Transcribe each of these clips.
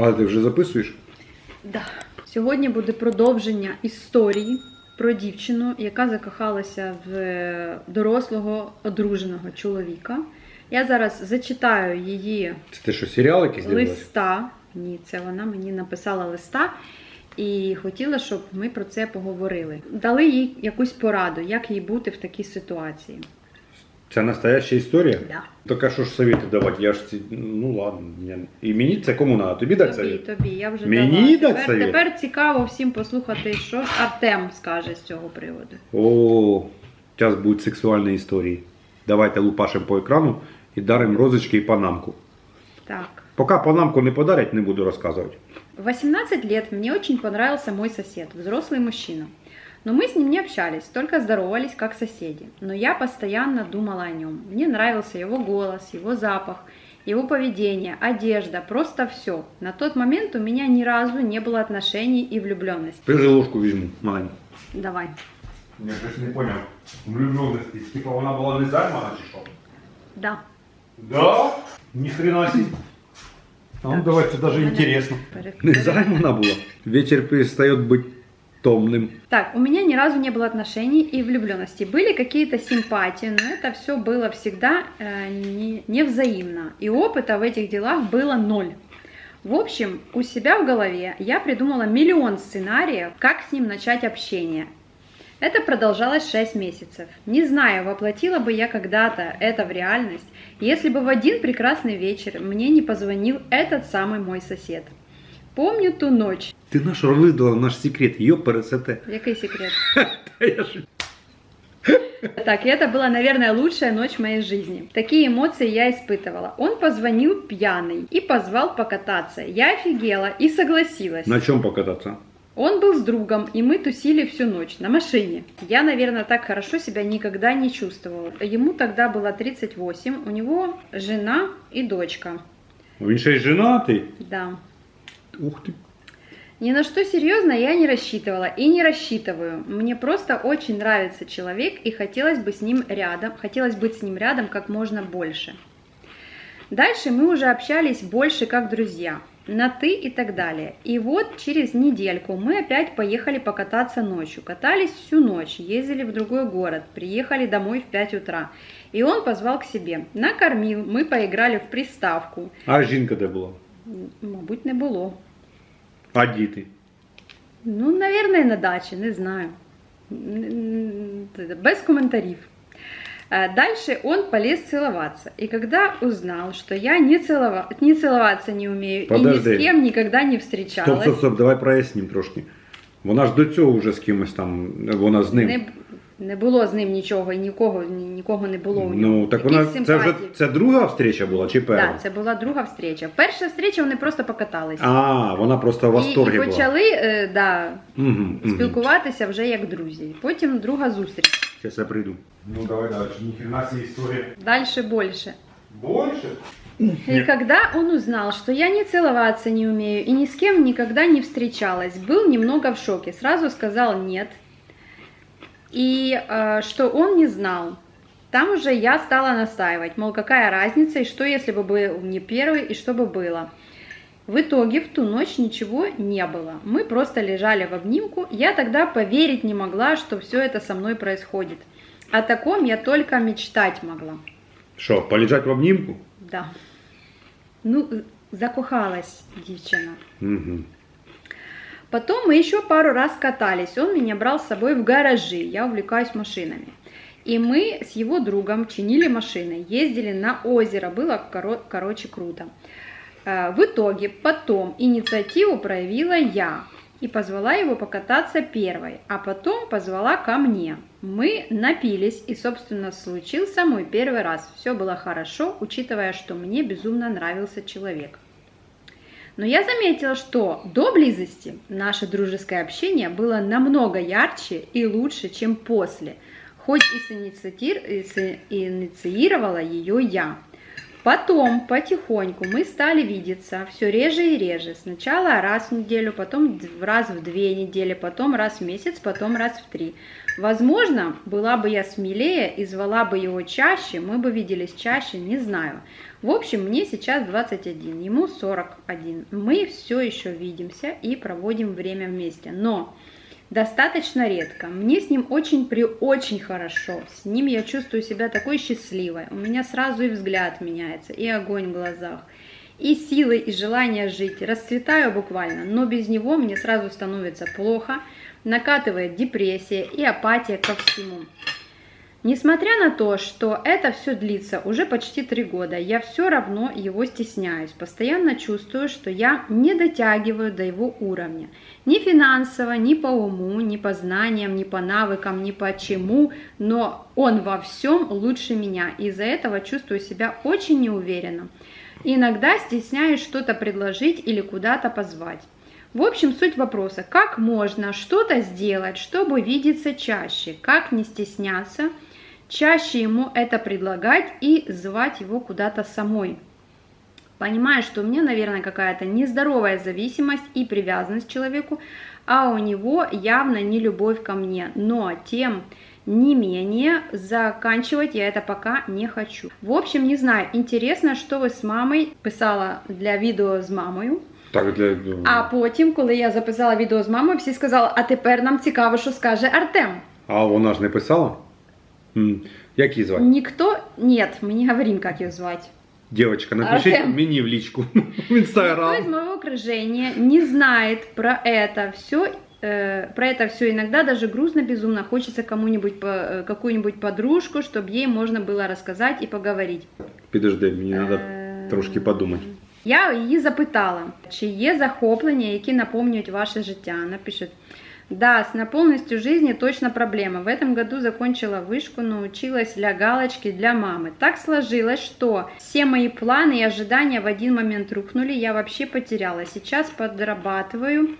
Але ти вже записуєш? Да. Сьогодні буде продовження історії про дівчину, яка закохалася в дорослого одруженого чоловіка. Я зараз зачитаю її Це ти що, серіал якийсь дивилась? листа. Ні, це вона мені написала листа і хотіла, щоб ми про це поговорили. Дали їй якусь пораду, як їй бути в такій ситуації. Це настояща історія? Да. Так а що ж совєти давати? Я ж ці... Ну ладно. Я... І мені це кому надо? Тобі дати Тобі, совет? тобі, я вже Мені дала. дать Тепер, совет? тепер цікаво всім послухати, що ж Артем скаже з цього приводу. О, зараз будуть сексуальні історії. Давайте лупашимо по екрану і даримо розочки і панамку. Так. Поки панамку не подарять, не буду розказувати. В 18 лет мне очень понравился мой сосед, взрослый мужчина. Но мы с ним не общались, только здоровались как соседи. Но я постоянно думала о нем. Мне нравился его голос, его запах, его поведение, одежда, просто все. На тот момент у меня ни разу не было отношений и влюбленности. Ти же ложку візьму, маленьку. Давай. Я щось не поняв. Влюбленості. Типа вона була не займана чи що? Да. Да? Ні хрена сі. А ну давай, це даже интересно. Не займана була. Вечір перестає бути томним. Так, у меня ни разу не было отношений и влюбленности. Были какие-то симпатии, но это все было всегда э, не, невзаимно. И опыта в этих делах было ноль. В общем, у себя в голове я придумала миллион сценариев, как с ним начать общение. Это продолжалось 6 месяцев. Не знаю, воплотила бы я когда-то это в реальность, если бы в один прекрасный вечер мне не позвонил этот самый мой сосед. Помню ту ночь. Ти наш розлидала наш секрет, йо пересете. Який секрет? Та я ж Так, и это была, наверное, лучшая ночь в моей жизни. Такие эмоции я испытывала. Он позвонил пьяный и позвал покататься. Я офигела и согласилась. на чому покататися? Он был с другом, и мы тусили всю ночь на машине. Я, наверное, так хорошо себя никогда не чувствовала. Ему тогда было 38, у него жена и дочка. Він ще й женатий. Да. Ух ти. Ни на что серьезно я не рассчитывала и не рассчитываю. Мне просто очень нравится человек и хотелось бы с ним рядом, хотелось быть с ним рядом как можно больше. Дальше мы уже общались больше как друзья, на ты и так далее. И вот через недельку мы опять поехали покататься ночью. Катались всю ночь, ездили в другой город, приехали домой в 5 утра. И он позвал к себе, накормил, мы поиграли в приставку. А жінка де була? Мабуть, не було. А діти? Ну, наверное, на даче, не знаю. Без комментариев. Э, Дальше он полез целоваться. И когда узнал, что я не, целова... не целоваться не умею и ни Подожди. с кем никогда не Стоп, встречалась, стоп, стоп, давай прояснім трошки. Вона ж до цього вже з кимось там, вона з ним. не, не було з ним нічого, і нікого, нікого не було у нього. Ну, так вона, це вже це друга встреча була чи перша? Да, це була друга встреча. Перша встреча вони просто покаталися. А, вона просто в і, і восторгі була. почали е, да, Угу, угу. спілкуватися вже як друзі. Потім друга зустріч. Зараз я прийду. Ну давай далі, ніхрена себе історія. Дальше більше. Больше? И когда он узнал, что я не целоваться не умею и ни с кем никогда не встречалась, был немного в шоке. Сразу сказал нет. И э, что он не знал. Там уже я стала настаивать, мол, какая разница, и что если бы был не первый, и что бы было. В итоге в ту ночь ничего не было. Мы просто лежали в обнимку. Я тогда поверить не могла, что все это со мной происходит. О таком я только мечтать могла. Що, полежать в обнімку? Да. Ну, закохалась дівчина. Угу. Потом мы еще пару раз катались. Он меня брал с собой в гаражи. Я увлекаюсь машинами. И мы с его другом чинили машины, ездили на озеро. Было, коро- короче, круто. Э, В итоге потом инициативу проявила я и позвала его покататься первой, а потом позвала ко мне. Мы напились, и, собственно, случился мой первый раз. Все было хорошо, учитывая, что мне безумно нравился человек. Но я заметила, что до близости наше дружеское общение было намного ярче и лучше, чем после, хоть и инициировала ее я. Потом потихоньку мы стали видеться все реже и реже. Сначала раз в неделю, потом раз в две недели, потом раз в месяц, потом раз в три. Возможно, была бы я смелее и звала бы его чаще, мы бы виделись чаще, не знаю. В общем, мне сейчас 21, ему 41. Мы все еще видимся и проводим время вместе. Но достаточно редко. Мне с ним очень при очень хорошо. С ним я чувствую себя такой счастливой. У меня сразу и взгляд меняется, и огонь в глазах, и силы, и желание жить. Расцветаю буквально, но без него мне сразу становится плохо, накатывает депрессия и апатия ко всему. Несмотря на то, что это все длится уже почти три года, я все равно его стесняюсь. Постоянно чувствую, что я не дотягиваю до его уровня. Ни финансово, ни по уму, ни по знаниям, ни по навыкам, ни по чему, но он во всем лучше меня. И из-за этого чувствую себя очень неуверенно. Иногда стесняюсь что-то предложить или куда-то позвать. В общем, суть вопроса, как можно что-то сделать, чтобы видеться чаще, как не стесняться, чаще ему это предлагать и звать его куда-то самой. Понимаю, что у меня, наверное, какая-то нездоровая зависимость и привязанность к человеку, а у него явно не любовь ко мне, но тем не менее, заканчивать я это пока не хочу. В общем, не знаю, интересно, що ви з мамою писала для відео з мамою. Так, для... А потім, коли я записала відео з мамою, всі сказали, а тепер нам цікаво, що скаже Артем. а вона ж не писала? М, Як її звати? Никто, нет, мы не говорим, как ее звать. Дівчатка, напишіть Артем. мені в лічку в Никто из інстаграм. моего окружения не знает про это все. про это все иногда даже грустно безумно хочется кому-нибудь по- э, какую-нибудь подружку, чтобы ей можно было рассказать и поговорить. Підожди, мені треба Е, трошки подумати. Я її запитала, чи є захоплення, які наповнюють ваше життя. Она пишет, да, с наполненностью жизни точно проблема. В этом году закончила вышку, научилась для галочки для мамы. Так сложилось, что все мои планы и ожидания в один момент рухнули, я вообще потеряла. Сейчас подрабатываю,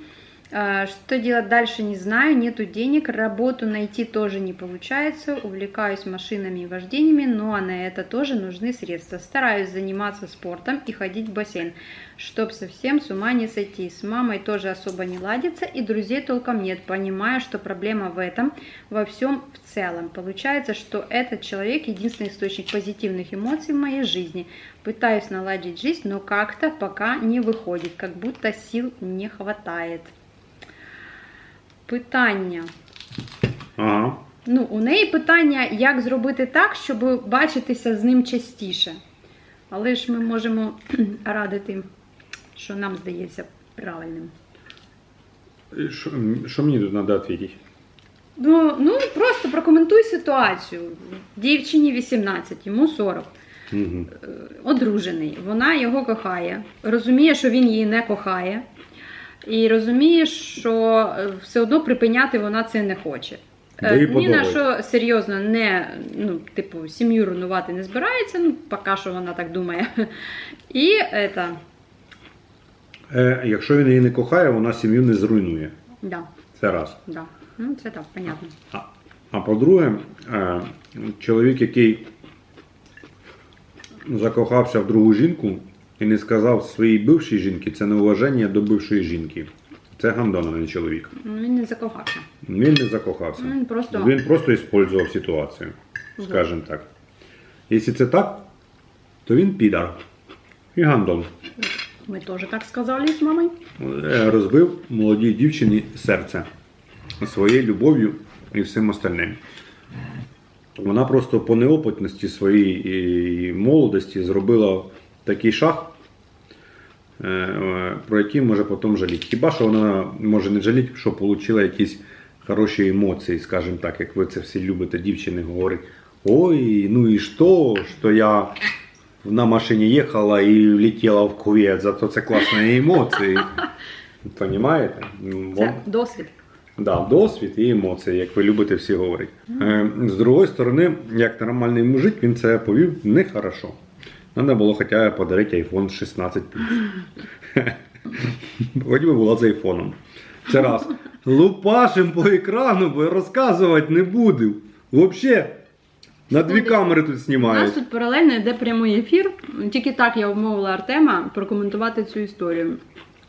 Что делать дальше не знаю, нету денег, работу найти тоже не получается, увлекаюсь машинами и вождениями, но на это тоже нужны средства. Стараюсь заниматься спортом и ходить в бассейн, чтоб совсем с ума не сойти. С мамой тоже особо не ладится и друзей толком нет. Понимаю, что проблема в этом, во всем в целом. Получается, что этот человек единственный источник позитивных эмоций в моей жизни. Пытаюсь наладить жизнь, но как-то пока не выходит, как будто сил не хватает. Питання. Ага. Ну, у неї питання, як зробити так, щоб бачитися з ним частіше. Але ж ми можемо радити, що нам здається правильним. Що, що мені тут треба відповідати? Ну, ну просто прокоментуй ситуацію. Дівчині 18, йому 40. Угу. Е, Одружений. Вона його кохає, розуміє, що він її не кохає, і розуміє, що е, все одно припиняти вона це не хоче. Да Е, Ні на що серйозно не ну, типу, сім'ю руйнувати не збирається, ну, поки що вона так думає. І это, Е, якщо він її не кохає, вона сім'ю не зруйнує. да, Це раз. да. Ну, це так, понятно. А, а по-друге, е, чоловік, який закохався в другу жінку і не сказав своїй бившій жінці, це неуваження до бившої жінки. Це гандон, а не чоловік. Він не закохався. Він не закохався. Він просто Він просто использував ситуацію, скажімо так. Якщо це так, то він підар. І гандон. ми теж так сказали з мамою. Е, Розбив молодій дівчині серце своєю любов'ю і всім остальним. Вона просто по неопитності своєї молодості зробила такий шаг, е, е, про який може потім жаліти. Хіба що вона може не жаліти, що отримала якісь хороші емоції, скажімо так, як ви це всі любите, дівчини говорить. Ой, ну і що, що я на машині їхала і влетіла в кувет, зато це класні емоції. Понимаєте? Ну, Це досвід. Да, досвід і емоції, як ви любите всі говорити. Е, з другої сторони, як нормальний мужик, він це повів нехорошо. Треба було хоча б подарити iPhone 16 Хоч би була з айфоном. Це раз. Лупашим по екрану, бо розказувати не буду. Взагалі, На дві камери тут У нас тут паралельно йде прямий ефір. Тільки так я вмовила Артема прокоментувати цю історію.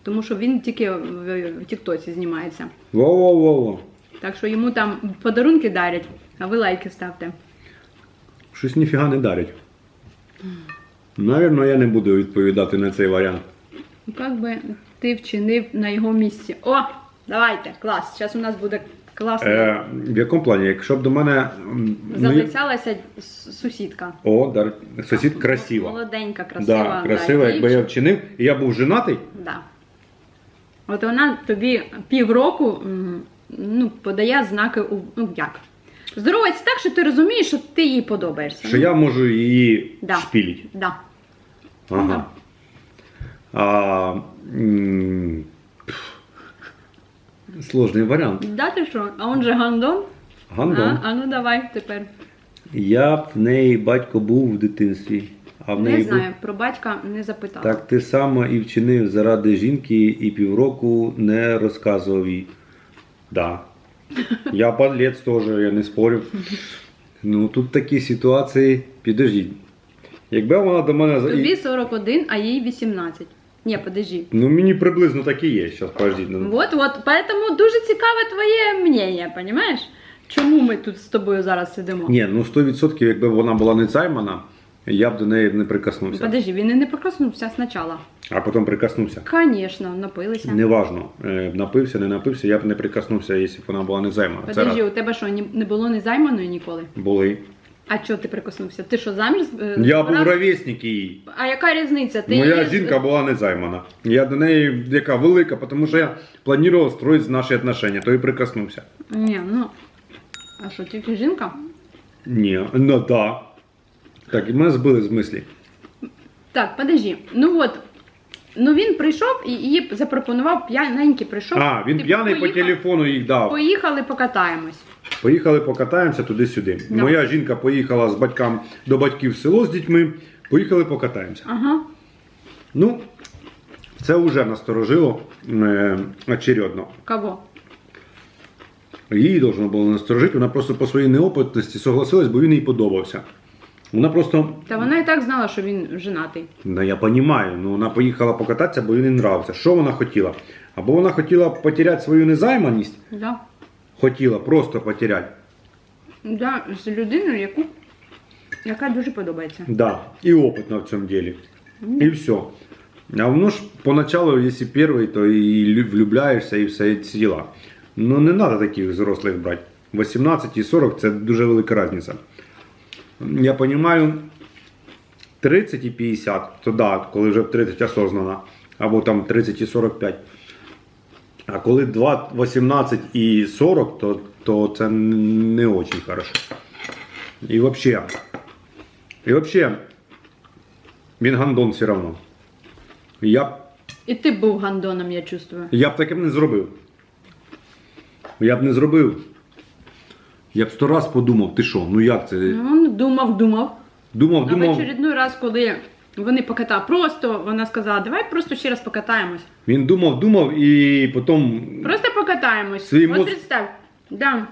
Тому що він тільки в, в Тіктоці знімається. Во-во-во-во. Так що йому там подарунки дарять, а ви лайки ставте. Щось ніфіга не дарять. Навірно, я не буду відповідати на цей варіант. Як би ти вчинив на його місці. О! Давайте, клас. Зараз у нас буде класно. Е, в якому плані? Якщо б до мене. м, я- Залицялася с- сусідка. О, дар... сусід красива. Молоденька, красива. Да, красива, якби я вчинив, і я був женатий, Да. От вона тобі півроку ну, подає знаки у ну як. Здоровається так, що ти розумієш, що ти їй подобаєшся. що я можу її Да. шпілити. Да. Ага. А, м, сложний варіант. Да, ти що? А он же гандон? Гандон. А, а ну давай тепер. Я б в неї батько був в дитинстві, а в неї Не був. знаю, про батька не запитала. Так ти сама і вчинив заради жінки і півроку не розказував їй. Да. Я подлець теж, я не спорю. Ну тут такі ситуації, підождіть. Якби вона до мене за- Тобі 41, а їй 18. Ні, подожди. Ну мені приблизно так і є. Зараз подождіть. Ну, Вот, вот, поэтому дуже цікаве твоє мнення, понимаєш? Чому ми тут з тобою зараз сидимо? Ні, ну 100% якби вона була не займана, я б до неї не прикоснувся. Подожди, він і не проснувся спочатку. А потім прикоснувся. Звісно, напилися. Неважно, е, напився, не напився, я б не прикоснувся, якщо б вона була не займана. Подожди, у тебе що, не було незайманої ніколи? Були. А чого ти прикоснувся? Ти що заміж? е, Я був збирав- ровесник її. А яка різниця? Ти Моя її- жінка була не займана. Я до неї яка велика, тому що я планував строїти наші отношения, то і прикоснувся. Ні, ну. А що, тільки жінка? Ні, ну да. Так, і мене збили з мислі. Так, подожди. Ну от. Ну він прийшов і їй запропонував п'яненький прийшов. А, він Типу, п'яний по телефону їх дав. Поїхали, покатаємось. Поїхали покатаємося туди-сюди. Да. Моя жінка поїхала з батькам до батьків в село з дітьми. Поїхали покатаємося. Ага. Ну, це вже насторожило е, очередно. Кого? Її должно було насторожити, вона просто по своїй неопитності согласилась, бо він їй подобався. Вона просто, Та вона і так знала, що він женатий. ну я розумію, ну вона поїхала покататися, бо їй не нравився. Що вона хотіла? Або вона хотіла потеряти свою незайманість, Да. Хотіла просто потеряти. Да, з людиною, яку, яка дуже подобається. Да, і опитна в цьому ділі. І все. А воно ж поначалу, якщо перший, то і влюбляєшся і все і ці діла. Ну не треба таких взрослих брати. 18 і 40 це дуже велика різниця. Я розумію, 30 і 50, то да, коли вже в 30 осознанно, або там 30 і 45. А коли 2, 18 і 40, то, то це не дуже хорошо. І взагалі, і взагалі, він гандон все одно. Я б, І ти б був гандоном, я чувствую. я б таке не зробив. Я б не зробив. Я б сто раз подумав, ти що, ну як це? Ну, він думав, думав. Думав, А в думав. очередной раз, коли вони покатали, просто вона сказала, давай просто ще раз покатаємось. Він думав, думав і потім Просто покатаємось. Свій От мозг- представ. Да.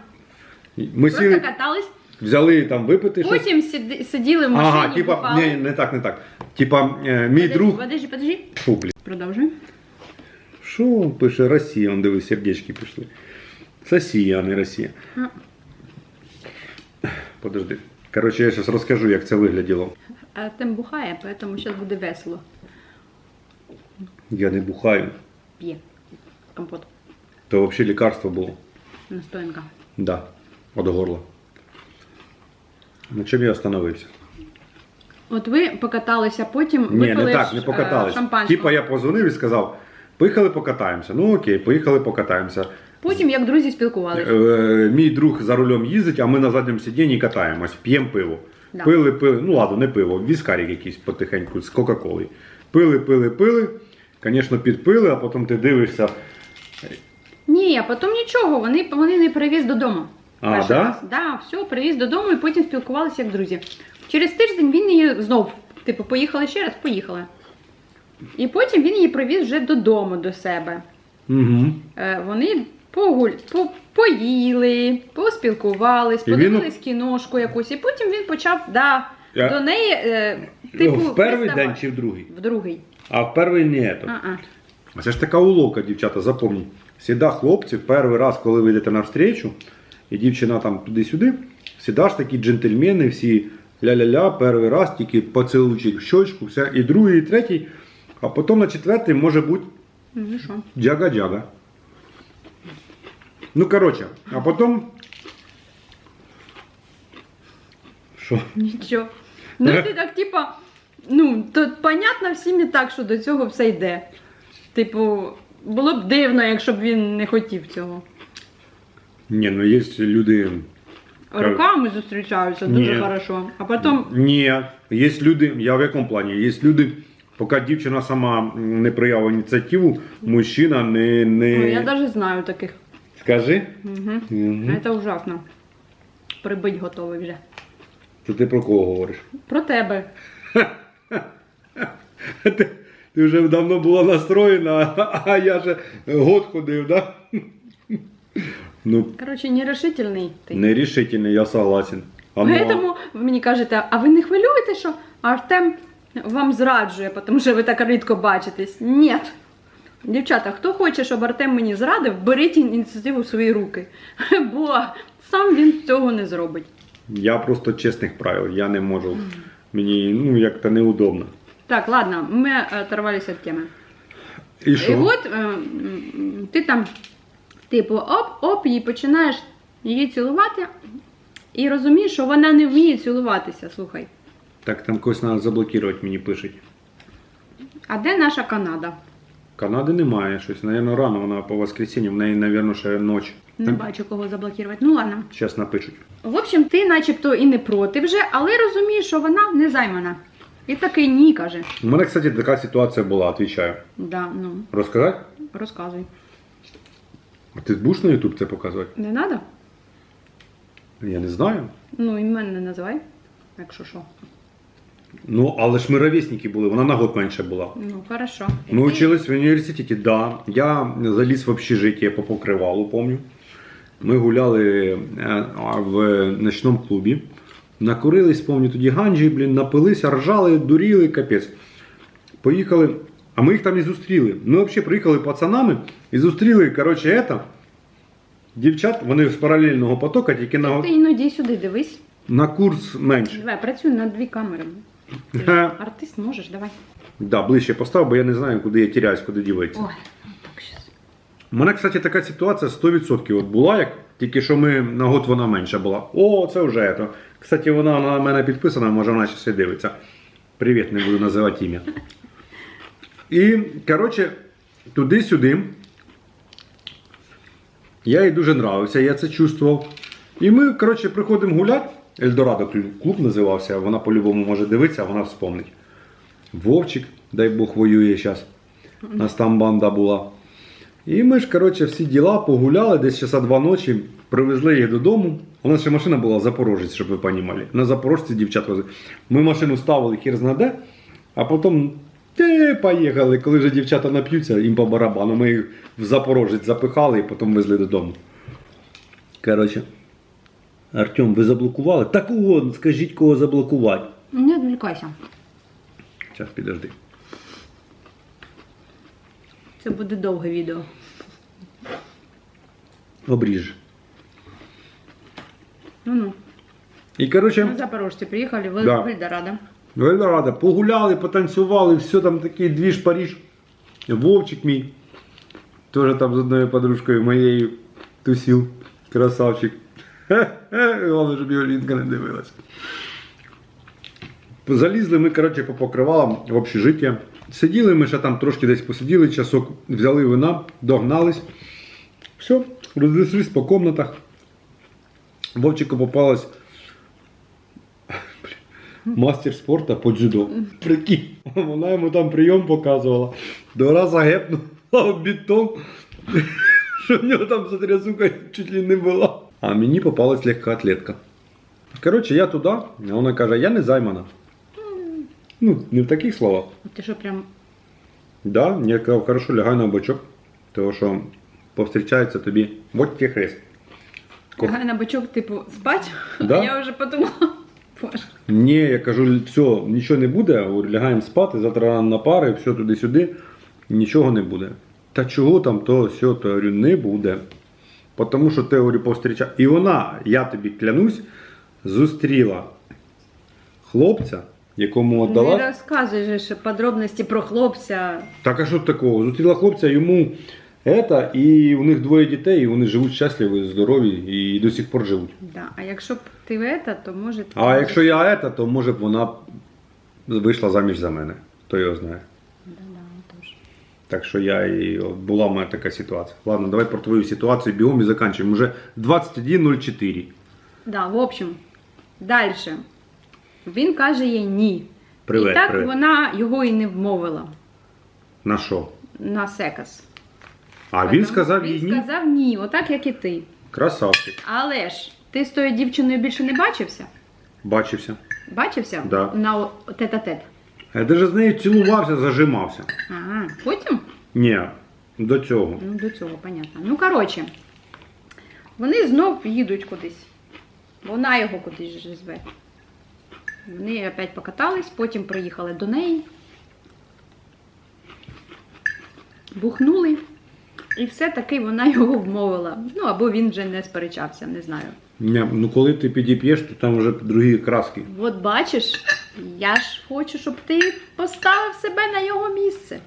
ми Просто сіли, катались, взяли там випити щось. потім сиділи в машині, Ага, типа, бухали. ні, не так, не так. Типа, е, мій Подожди, друг. Подожди, подожди. Фу, блін. Продовжуй. Що пише Росія? Он диви, сердечки пішли. Росія, а не Росія. А. Подожди. Коротше, я зараз розкажу, як це вигляділо. Артем бухає, поэтому зараз буде весело. Я не бухаю. П'є. Компот. То взагалі лікарство було. Настоянка. Да, от горла. На чому я остановився? От ви покаталися, потім Ні, випили не так, не е, шампанського. Типа я позвонив і сказав, поїхали покатаємося. Ну окей, поїхали покатаємося. Потім як друзі спілкувалися. Е, мій друг за рулем їздить, а ми на задньому сидінні катаємось, п'ємо пиво. Да. Пили, пили, ну ладно, не пиво, віскарик якийсь потихеньку з Кока-Коли. Пили, пили, пили. Звісно, підпили, а потім ти дивишся. Ні, а потім нічого, вони, вони не привіз додому. А, Перший да? раз. Да, все, привіз додому і потім спілкувалися як друзі. Через тиждень він її знов, типу, поїхали ще раз, поїхали. І потім він її привіз вже додому до себе. Угу. Вони погуль, по, поїли, поспілкувались, І він- подивились кіношку якусь, і потім він почав да, Я- до неї, е, типу, в перший приставати. день чи в другий? В другий. А в перший ні. то. А-а. Це ж така уловка, дівчата, запомніть. Всіда хлопці, перший раз, коли ви йдете навстрічу, і дівчина там туди-сюди, всіда ж такі джентльмени, всі ля-ля-ля, перший раз, тільки поцілуйчик в щочку, все, і другий, і третій, а потім на четвертий може бути Ну що? джага-джага. Ну, коротше, а потім. Що? Нічого. Ну ти так, типа, ну, то понятно всім і так, що до цього все йде. Типу, було б дивно, якщо б він не хотів цього. Ні, ну є люди. Руками зустрічаються дуже Ні. хорошо. А потім Ні, є люди, я в якому плані? Є люди, поки дівчина сама не проявила ініціативу, мужчина не. не... ну, я навіть знаю таких. Скажи. Угу. Угу. Це ужасно. Прибить готовий вже. Це ти про кого говориш? Про тебе. Ти, ти вже давно була настроєна, а я же год ходив, да? Ну, Коротше, нерешительний ти. нерішительний, я согласен. А ну, а- Поэтому ви мені кажете, а ви не хвилюєте, що Артем вам зраджує, тому що ви так рідко бачитесь? Ні. Дівчата, хто хоче, щоб Артем мені зрадив, беріть ініціативу в свої руки. Бо сам він цього не зробить. Я просто чесних правил, я не можу. Мені ну як-то неудобно. Так, ладно, ми е, оторвалися від теми. І І от е, ти там, типу, оп-оп, і починаєш її цілувати, і розумієш, що вона не вміє цілуватися. Слухай. Так там когось треба заблокувати, мені пишуть. А де наша Канада? Канади немає щось. Наверно, рано вона по воскресенню, в неї, напевно, ще ніч. Не бачу кого заблокувати. Ну ладно. Зараз напишуть. В общем, ти начебто і не проти вже, але розумієш, що вона не займана. І такий ні каже. У мене, кстати, така ситуація була, відповідаю. Да, ну, Розказати? розказуй. А ти будеш на YouTube це показувати? Не треба? Я не знаю. Ну, і мене не називай, якщо що. Ну, але ж ми ровесники були, вона на год менше була. Ну, хорошо. І- учились в университете, да. Я заліз в общежитие по покривалу, помню. Ми гуляли е, в ночному клубі. Накурились, помню, тоді ганджі, блін, напилися, ржали, дуріли, капець. Поїхали, а ми їх там і зустріли. Ми взагалі приїхали пацанами і зустріли, коротше, это, дівчат, вони з паралельного потока, тільки на, Ти іноді сюди дивись. на курс менше. Давай, працюй над дві камери. Ти артист можеш, давай. Да, ближче постав, бо я не знаю, куди я тіряюсь, куди діватися. Ой, так щас. У мене, кстати, така ситуація 100% от була, як тільки що ми на год вона менша була. О, це вже то. Кстати, вона на мене підписана, може вона ще дивиться. Привіт, не буду називати ім'я. І, коротше, туди-сюди. Я їй дуже нравився, я це чувствував. І ми, коротше, приходимо гуляти. Ельдорадо клуб називався, вона по-любому може дивитися, вона вспомнить. Вовчик, дай Бог, воює зараз. У нас там банда була. І ми ж, коротше, всі діла погуляли десь часа два ночі, привезли їх додому. У нас ще машина була Запорожець, щоб ви розуміли. На Запорожці дівчат возили. Ми машину ставили хір знаде, а потім те, поїхали. Коли вже дівчата нап'ються, їм по барабану. Ми їх в Запорожець запихали і потім везли додому. Коротше. Артем, ви заблокували? Та кого? Скажіть, кого заблокувати. Не відвлікайся. Зараз підожди. Це буде довге відео. Обріж. Ну ну. І коротше. Запорожці приїхали в Да. Вильдорадо. Вельдорадо, погуляли, потанцювали, все там такий двіж Паріж. Вовчик мій. Теж там з одною подружкою моєю тусів. Красавчик. Хе-хе, Головне, щоб його жінка не дивилася. Залізли ми, коротше, по покривалам в общежиття. Сиділи ми ще там трошки десь посиділи, часок, взяли вина, догнались. Все, розійшлись по комнатах. Вовчику попалась мастер спорту по дзюдо. Прикинь, вона йому там прийом показувала. Два рази гепнула в бетон, що в нього там затрясука чуть ли не була. А мені попалась легка атлетка. Коротше, я туди, а вона каже, я не займана. Ну, не в таких словах. Ти що прям Да, я казав, хорошо, лягай на бочок. Тому що повстрічається тобі вот тебе хрест. Лягай на бочок, типу, спать, Да. а я вже подумала. Боже. Ні, я кажу, все, нічого не буде, лягаємо спати, завтра на пари, все туди-сюди, нічого не буде. Та чого там, то все, то я говорю, не буде. Тому що ти говорю, повстріча. І вона, я тобі клянусь, зустріла хлопця, якому Не віддала. розказуй же ще подробності про хлопця. Так а що такого? Зустріла хлопця, йому это, і у них двоє дітей, і вони живуть щасливі, здорові і до сих пор живуть. Да. А якщо б ти это, то може. ти А можеш- якщо я это, то може б вона вийшла заміж за мене. Хто його знає. Так що я і от була в мене така ситуація. Ладно, давай про твою ситуацію бігом і закінчуємо. Уже 21.04. Да, в общем, далі. Він каже їй ні. Привет, і так привет. вона його і не вмовила На що? на секас. А він Тому сказав їй ні. Він сказав ні, отак як і ти. Красавчик. Але ж ти з тою дівчиною більше не бачився? Бачився. Бачився? Да. На тет-а-тет. Я навіть з нею цілувався, зажимався. Ага, потім? Ні, до цього. Ну, до цього, понятно. Ну, коротше, вони знов їдуть кудись. Вона його кудись же зве. Вони опять покатались, потім приїхали до неї. Бухнули. І все-таки вона його вмовила. Ну, або він вже не сперечався, не знаю. Не, ну коли ти підіп'єш, то там вже другі краски. От бачиш, я ж хочу, щоб ти поставив себе на його місце.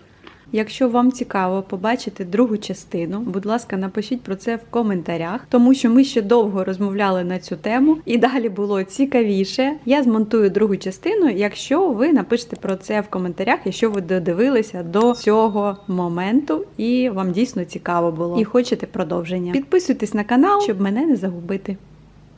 Якщо вам цікаво побачити другу частину, будь ласка, напишіть про це в коментарях, тому що ми ще довго розмовляли на цю тему, і далі було цікавіше. Я змонтую другу частину, якщо ви напишете про це в коментарях, якщо ви додивилися до цього моменту і вам дійсно цікаво було і хочете продовження. Підписуйтесь на канал, щоб мене не загубити.